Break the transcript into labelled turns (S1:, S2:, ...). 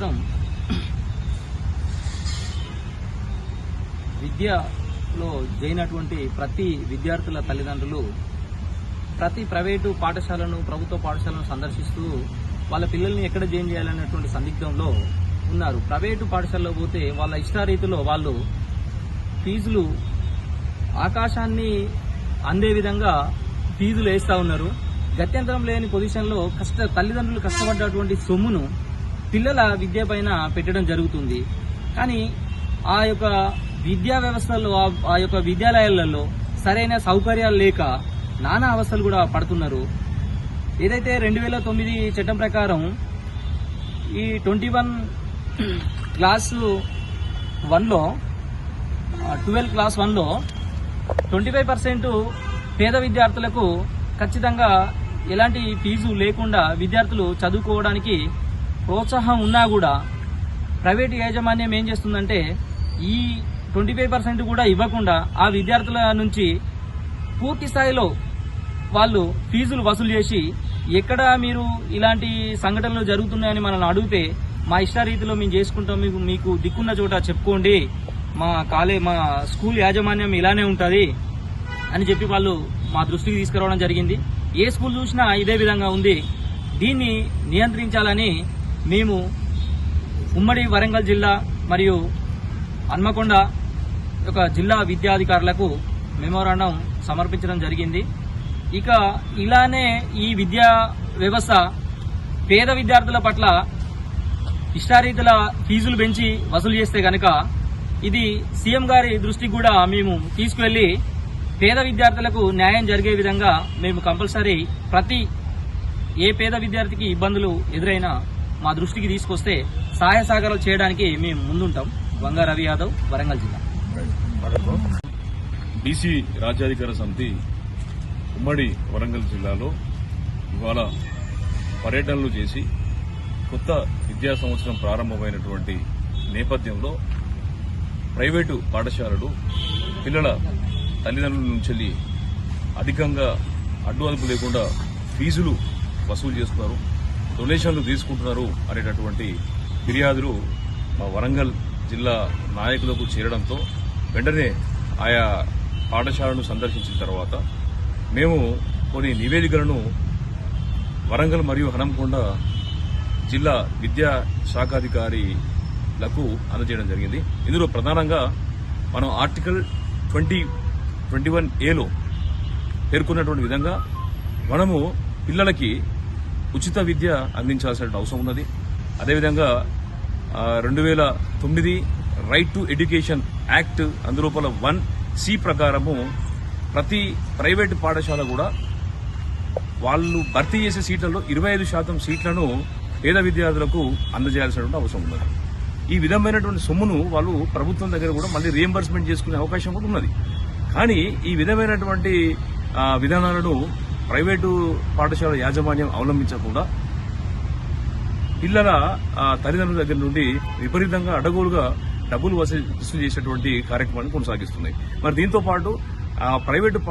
S1: సంవత్సరం విద్యలో జరిగినటువంటి ప్రతి విద్యార్థుల తల్లిదండ్రులు ప్రతి ప్రైవేటు పాఠశాలను ప్రభుత్వ పాఠశాలను సందర్శిస్తూ వాళ్ళ పిల్లల్ని ఎక్కడ జాయిన్ చేయాలనేటువంటి సందిగ్ధంలో ఉన్నారు. ప్రైవేటు పాఠశాలలో పోతే వాళ్ళ ఇష్టారీతిలో వాళ్ళు ఫీజులు ఆకాశాన్ని అందే విధంగా ఫీజులు వేస్తూ ఉన్నారు. గత్యంతరం లేని పొజిషన్లో కష్ట తల్లిదండ్రులు కష్టపడ్డటువంటి సొమ్మును పిల్లల విద్య పైన పెట్టడం జరుగుతుంది. కానీ ఆ యొక్క విద్యా వ్యవస్థలో ఆ- యొక్క విద్యాలయాలలో సరైన సౌకర్యాలు లేక నానా అవస్థలు కూడా పడుతున్నారు. ఏదైతే రెండు వేల తొమ్మిది చట్టం ప్రకారం ఈ ట్వంటీ వన్ క్లాసు వన్లో ట్వెల్వ్ క్లాస్ వన్లో ట్వంటీ ఫైవ్ పర్సెంట్ పేద విద్యార్థులకు ఖచ్చితంగా ఎలాంటి ఫీజు లేకుండా విద్యార్థులు చదువుకోవడానికి ప్రోత్సాహం ఉన్నా కూడా ప్రైవేట్ యాజమాన్యం ఏం చేస్తుందంటే ఈ ట్వంటీ ఫైవ్ పర్సెంట్ కూడా ఇవ్వకుండా ఆ విద్యార్థుల నుంచి పూర్తి స్థాయిలో వాళ్ళు ఫీజులు వసూలు చేసి ఎక్కడ మీరు ఇలాంటి సంఘటనలు జరుగుతున్నాయని మనల్ని అడిగితే మా ఇష్టారీతిలో మేము చేసుకుంటాం మీకు మీకు దిక్కున్న చోట చెప్పుకోండి. మా కాలే మా స్కూల్ యాజమాన్యం ఇలానే ఉంటుంది అని చెప్పి వాళ్ళు మా దృష్టికి తీసుకురావడం జరిగింది. ఏ స్కూల్ చూసినా ఇదే విధంగా ఉంది. దీన్ని నియంత్రించాలని మేము ఉమ్మడి వరంగల్ జిల్లా మరియు హన్మకొండ యొక్క జిల్లా విద్యాధికారులకు మెమోరాండం సమర్పించడం జరిగింది. ఇక ఇలానే ఈ విద్యా వ్యవస్థ పేద విద్యార్థుల పట్ల ఇష్టారీతుల ఫీజులు పెంచి వసూలు చేస్తే గనక ఇది సీఎం గారి దృష్టికి కూడా మేము తీసుకువెళ్ళి పేద విద్యార్థులకు న్యాయం జరిగే విధంగా మేము కంపల్సరీ ప్రతి ఏ పేద విద్యార్థికి ఇబ్బందులు ఎదురైనా మా దృష్టికి తీసుకొస్తే సహాయ సహకారాలు చేయడానికి మేము ముందుంటాం. వంగ రవి యాదవ్ వరంగల్ జిల్లా.
S2: బీసీ రాజ్యాధికార సమితి ఉమ్మడి వరంగల్ జిల్లాలో ఇవాళ పర్యటనలు చేసి కొత్త విద్యా సంవత్సరం ప్రారంభమైనటువంటి నేపథ్యంలో ప్రైవేటు పాఠశాలలు పిల్లల తల్లిదండ్రుల నుంచి అధికంగా అడ్డు అదుపు లేకుండా ఫీజులు వసూలు చేస్తున్నారు. డొనేషన్లు తీసుకుంటున్నారు అనేటటువంటి ఫిర్యాదులు మా వరంగల్ జిల్లా నాయకులకు చేరడంతో వెంటనే ఆయా పాఠశాలను సందర్శించిన తర్వాత మేము కొన్ని నివేదికలను వరంగల్ మరియు హనంకొండ జిల్లా విద్యా శాఖాధికారిలకు అందజేయడం జరిగింది. ఇందులో ప్రధానంగా మనం ఆర్టికల్ ట్వంటీ ట్వంటీ వన్ ఏలో పేర్కొన్నటువంటి విధంగా మనము పిల్లలకి ఉచిత విద్య అందించాల్సిన అవసరం ఉన్నది. అదేవిధంగా రెండు వేల తొమ్మిది రైట్ టు ఎడ్యుకేషన్ యాక్ట్ అందులోపల వన్ సి ప్రకారము ప్రతి ప్రైవేటు పాఠశాల కూడా వాళ్ళు భర్తీ చేసే సీట్లలో ఇరవై ఐదు శాతం సీట్లను పేద విద్యార్థులకు అందజేయాల్సినటువంటి అవసరం ఉన్నది. ఈ విధమైనటువంటి సొమ్మును వాళ్ళు ప్రభుత్వం దగ్గర కూడా మళ్ళీ రియంబర్స్మెంట్ చేసుకునే అవకాశం కూడా ఉన్నది. కానీ ఈ విధమైనటువంటి విధానాలను ప్రైవేటు పాఠశాల యాజమాన్యం అవలంబించకుండా పిల్లల తల్లిదండ్రుల దగ్గర నుండి విపరీతంగా అడగోలుగా డబ్బులు వసూలు చేసేటువంటి కార్యక్రమాన్ని కొనసాగిస్తున్నాయి. మరి దీంతో పాటు ఆ, ప్రైవేటు పాఠ